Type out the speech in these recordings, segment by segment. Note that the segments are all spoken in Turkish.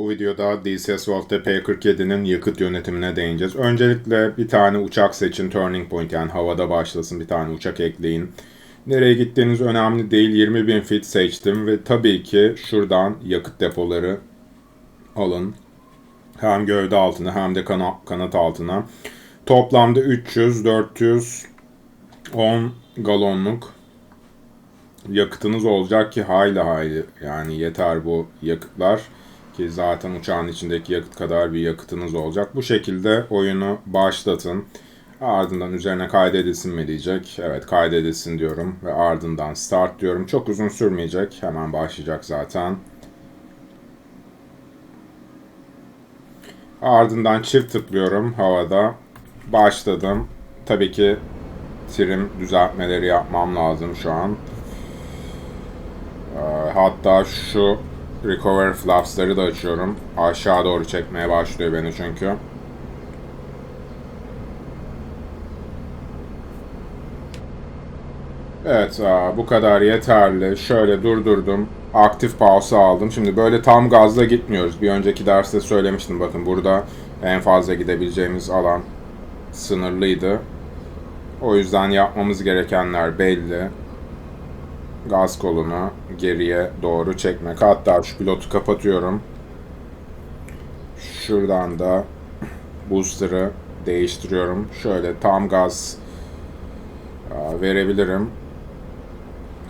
Bu videoda DCS Wolf'te P47'nin yakıt yönetimine değineceğiz. Öncelikle bir tane uçak seçin, turning point yani havada başlasın bir tane uçak ekleyin. Nereye gittiğiniz önemli değil. 20.000 feet seçtim ve tabii ki şuradan yakıt depoları alın. Hem gövde altına hem de kana- kanat altına. Toplamda 300, 400, 10 galonluk yakıtınız olacak ki hayli hayli yani yeter bu yakıtlar ki zaten uçağın içindeki yakıt kadar bir yakıtınız olacak. Bu şekilde oyunu başlatın. Ardından üzerine kaydedilsin mi diyecek. Evet kaydedilsin diyorum ve ardından start diyorum. Çok uzun sürmeyecek. Hemen başlayacak zaten. Ardından çift tıklıyorum havada. Başladım. Tabii ki trim düzeltmeleri yapmam lazım şu an. Ee, Hatta şu recover flaps'ları da açıyorum. Aşağı doğru çekmeye başlıyor beni çünkü. Evet bu kadar yeterli. Şöyle durdurdum. Aktif pause aldım. Şimdi böyle tam gazla gitmiyoruz. Bir önceki derste söylemiştim bakın burada en fazla gidebileceğimiz alan sınırlıydı. O yüzden yapmamız gerekenler belli. Gaz kolunu geriye doğru çekmek. Hatta şu pilotu kapatıyorum. Şuradan da booster'ı değiştiriyorum. Şöyle tam gaz aa, verebilirim.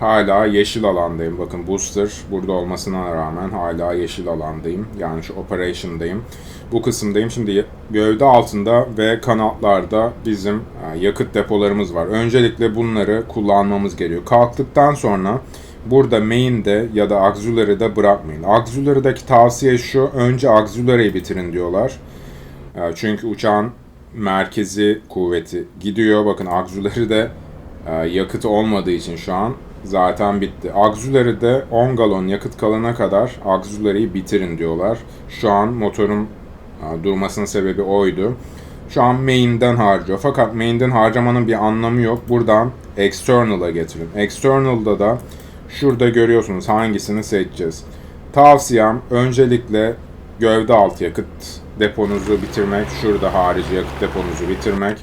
Hala yeşil alandayım. Bakın booster burada olmasına rağmen hala yeşil alandayım. Yani şu operation'dayım. Bu kısımdayım. Şimdi gövde altında ve kanatlarda bizim e, yakıt depolarımız var. Öncelikle bunları kullanmamız gerekiyor. Kalktıktan sonra burada main'de ya da auxiliary'de bırakmayın. Auxiliary'deki tavsiye şu. Önce auxiliary'yi bitirin diyorlar. E, Çünkü uçağın merkezi kuvveti gidiyor. Bakın auxiliary'de yakıt olmadığı için şu an zaten bitti. Auxiliary'de 10 galon yakıt kalana kadar auxiliary'yi bitirin diyorlar. Şu an motorun e, durmasının sebebi oydu. Şu an main'den harcıyor. Fakat main'den harcamanın bir anlamı yok. Buradan external'a getirin. External'da da şurada görüyorsunuz hangisini seçeceğiz. Tavsiyem öncelikle gövde altı yakıt deponuzu bitirmek. Şurada harici yakıt deponuzu bitirmek.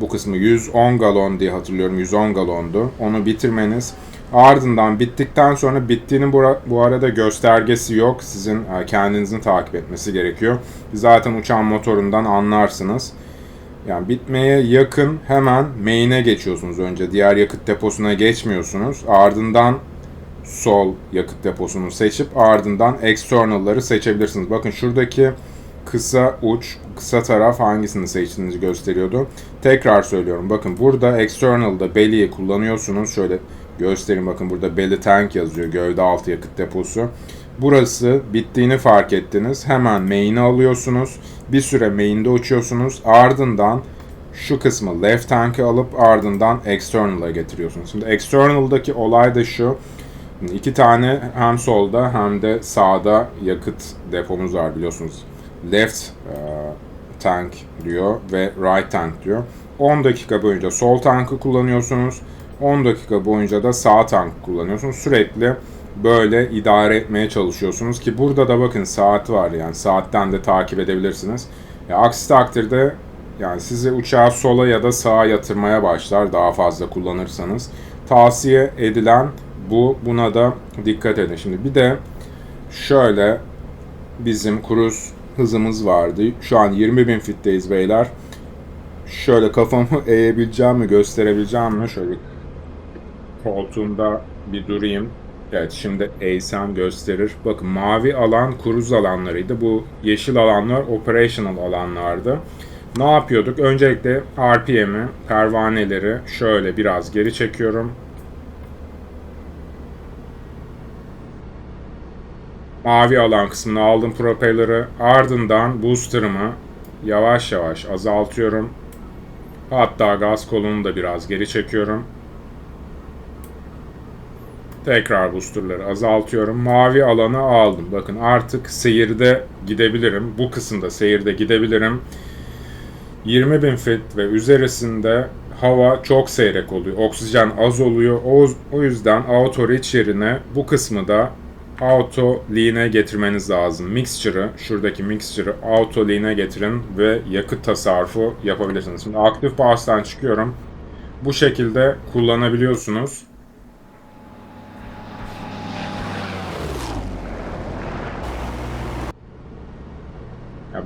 Bu kısmı 110 galon diye hatırlıyorum. 110 galondu. Onu bitirmeniz. Ardından bittikten sonra bittiğinin bu, bu arada göstergesi yok. Sizin e, kendinizin takip etmesi gerekiyor. Zaten uçağın motorundan anlarsınız. Yani bitmeye yakın hemen main'e geçiyorsunuz önce. Diğer yakıt deposuna geçmiyorsunuz. Ardından sol yakıt deposunu seçip ardından external'ları seçebilirsiniz. Bakın şuradaki kısa uç, kısa taraf hangisini seçtiğinizi gösteriyordu. Tekrar söylüyorum. Bakın burada external'da belly'i kullanıyorsunuz. Şöyle göstereyim bakın burada belly tank yazıyor. Gövde altı yakıt deposu. Burası bittiğini fark ettiniz. Hemen main'i alıyorsunuz. Bir süre main'de uçuyorsunuz. Ardından şu kısmı left tank'ı alıp ardından external'a getiriyorsunuz. Şimdi external'daki olay da şu. İki tane hem solda hem de sağda yakıt depomuz var biliyorsunuz. Left e, tank diyor ve right tank diyor. 10 dakika boyunca sol tankı kullanıyorsunuz. 10 dakika boyunca da sağ tank kullanıyorsunuz. Sürekli böyle idare etmeye çalışıyorsunuz ki burada da bakın saat var yani saatten de takip edebilirsiniz. Ya, aksi takdirde yani sizi uçağa sola ya da sağa yatırmaya başlar daha fazla kullanırsanız. Tavsiye edilen bu. Buna da dikkat edin. Şimdi bir de şöyle bizim kruz hızımız vardı. Şu an 20.000 fitteyiz beyler. Şöyle kafamı eğebileceğim mi, gösterebileceğim mi? Şöyle koltuğumda bir durayım. Evet şimdi eğsem gösterir. Bakın mavi alan kruz alanlarıydı. Bu yeşil alanlar operational alanlardı. Ne yapıyorduk? Öncelikle RPM'i, pervaneleri şöyle biraz geri çekiyorum. Mavi alan kısmını aldım propeller'ı. Ardından booster'ımı yavaş yavaş azaltıyorum. Hatta gaz kolunu da biraz geri çekiyorum. Tekrar boosterları azaltıyorum. Mavi alanı aldım. Bakın artık seyirde gidebilirim. Bu kısımda seyirde gidebilirim. 20.000 feet ve üzerisinde hava çok seyrek oluyor. Oksijen az oluyor. O, o yüzden auto reach yerine bu kısmı da auto lean'e getirmeniz lazım. Mixture'ı, şuradaki mixture'ı auto lean'e getirin ve yakıt tasarrufu yapabilirsiniz. Şimdi aktif bahseden çıkıyorum. Bu şekilde kullanabiliyorsunuz.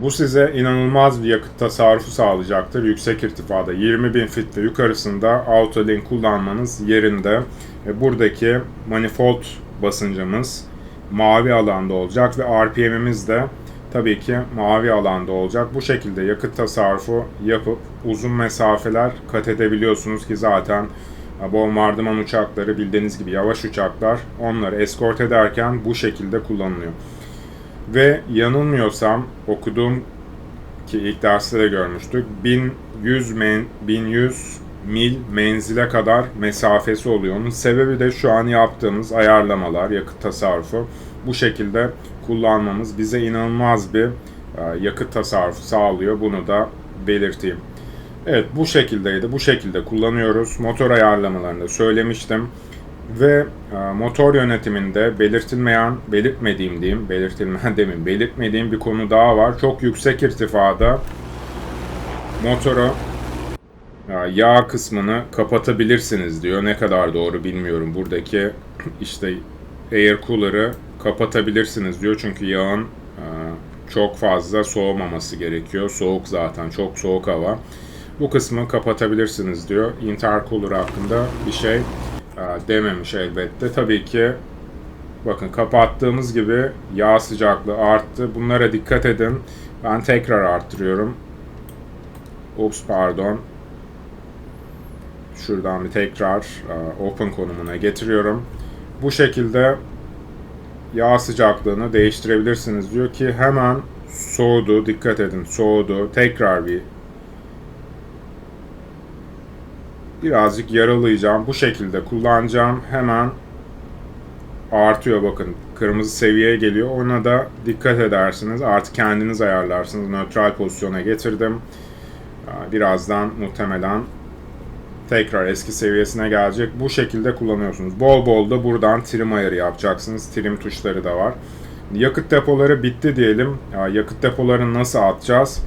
Bu size inanılmaz bir yakıt tasarrufu sağlayacaktır. Yüksek irtifada 20.000 fit ve yukarısında autolink kullanmanız yerinde. Ve buradaki manifold basıncımız mavi alanda olacak ve RPM'imiz de tabii ki mavi alanda olacak. Bu şekilde yakıt tasarrufu yapıp uzun mesafeler kat edebiliyorsunuz ki zaten bombardıman uçakları bildiğiniz gibi yavaş uçaklar onları eskort ederken bu şekilde kullanılıyor. Ve yanılmıyorsam okuduğum ki ilk derste de görmüştük. 1100 men, 1100 mil menzile kadar mesafesi oluyor. Onun sebebi de şu an yaptığımız ayarlamalar, yakıt tasarrufu. Bu şekilde kullanmamız bize inanılmaz bir e, yakıt tasarrufu sağlıyor. Bunu da belirteyim. Evet bu şekildeydi. Bu şekilde kullanıyoruz. Motor ayarlamalarında söylemiştim. Ve e, motor yönetiminde belirtilmeyen, belirtmediğim diyeyim, belirtilmeyen demin, belirtmediğim bir konu daha var. Çok yüksek irtifada motoru e, yağ kısmını kapatabilirsiniz diyor. Ne kadar doğru bilmiyorum. Buradaki işte air cooler'ı kapatabilirsiniz diyor. Çünkü yağın e, çok fazla soğumaması gerekiyor. Soğuk zaten, çok soğuk hava. Bu kısmı kapatabilirsiniz diyor. Intercooler hakkında bir şey dememiş elbette. Tabii ki bakın kapattığımız gibi yağ sıcaklığı arttı. Bunlara dikkat edin. Ben tekrar arttırıyorum. Ups pardon. Şuradan bir tekrar open konumuna getiriyorum. Bu şekilde yağ sıcaklığını değiştirebilirsiniz diyor ki hemen soğudu. Dikkat edin soğudu. Tekrar bir birazcık yaralayacağım. Bu şekilde kullanacağım. Hemen artıyor bakın. Kırmızı seviyeye geliyor. Ona da dikkat edersiniz. Artık kendiniz ayarlarsınız. Nötral pozisyona getirdim. Birazdan muhtemelen tekrar eski seviyesine gelecek. Bu şekilde kullanıyorsunuz. Bol bol da buradan trim ayarı yapacaksınız. Trim tuşları da var. Yakıt depoları bitti diyelim. Yakıt depolarını nasıl atacağız?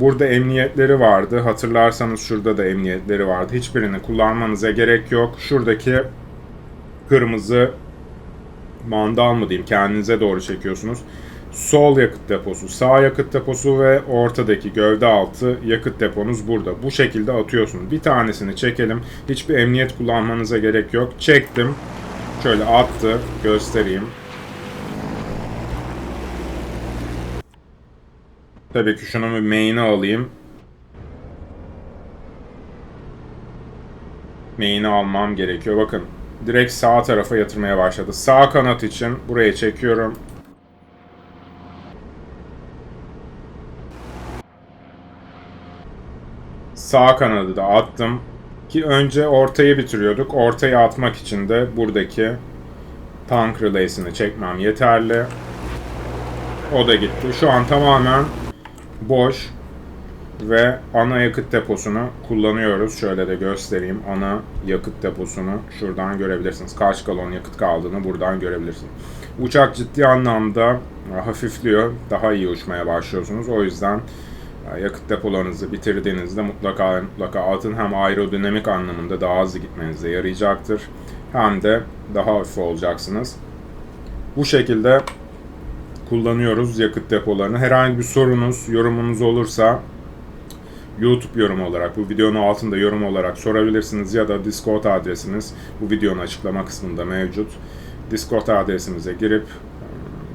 Burada emniyetleri vardı. Hatırlarsanız şurada da emniyetleri vardı. Hiçbirini kullanmanıza gerek yok. Şuradaki kırmızı mandal mı diyeyim kendinize doğru çekiyorsunuz. Sol yakıt deposu, sağ yakıt deposu ve ortadaki gövde altı yakıt deponuz burada. Bu şekilde atıyorsunuz. Bir tanesini çekelim. Hiçbir emniyet kullanmanıza gerek yok. Çektim. Şöyle attı. Göstereyim. Tabii ki şunu bir main'e alayım. Main'i almam gerekiyor. Bakın direkt sağ tarafa yatırmaya başladı. Sağ kanat için buraya çekiyorum. Sağ kanadı da attım. Ki önce ortayı bitiriyorduk. Ortayı atmak için de buradaki tank relays'ini çekmem yeterli. O da gitti. Şu an tamamen boş ve ana yakıt deposunu kullanıyoruz. Şöyle de göstereyim. Ana yakıt deposunu şuradan görebilirsiniz. Kaç galon yakıt kaldığını buradan görebilirsiniz. Uçak ciddi anlamda hafifliyor. Daha iyi uçmaya başlıyorsunuz. O yüzden e, yakıt depolarınızı bitirdiğinizde mutlaka mutlaka atın hem aerodinamik anlamında daha hızlı gitmenize yarayacaktır. Hem de daha hafif olacaksınız. Bu şekilde kullanıyoruz yakıt depolarını. Herhangi bir sorunuz, yorumunuz olursa YouTube yorum olarak, bu videonun altında yorum olarak sorabilirsiniz ya da Discord adresiniz bu videonun açıklama kısmında mevcut. Discord adresimize girip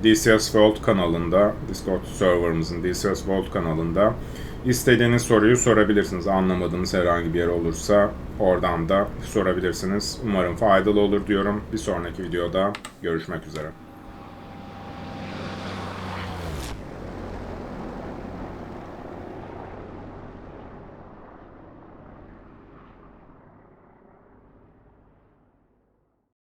DCS World kanalında, Discord serverımızın DCS World kanalında istediğiniz soruyu sorabilirsiniz. Anlamadığınız herhangi bir yer olursa oradan da sorabilirsiniz. Umarım faydalı olur diyorum. Bir sonraki videoda görüşmek üzere.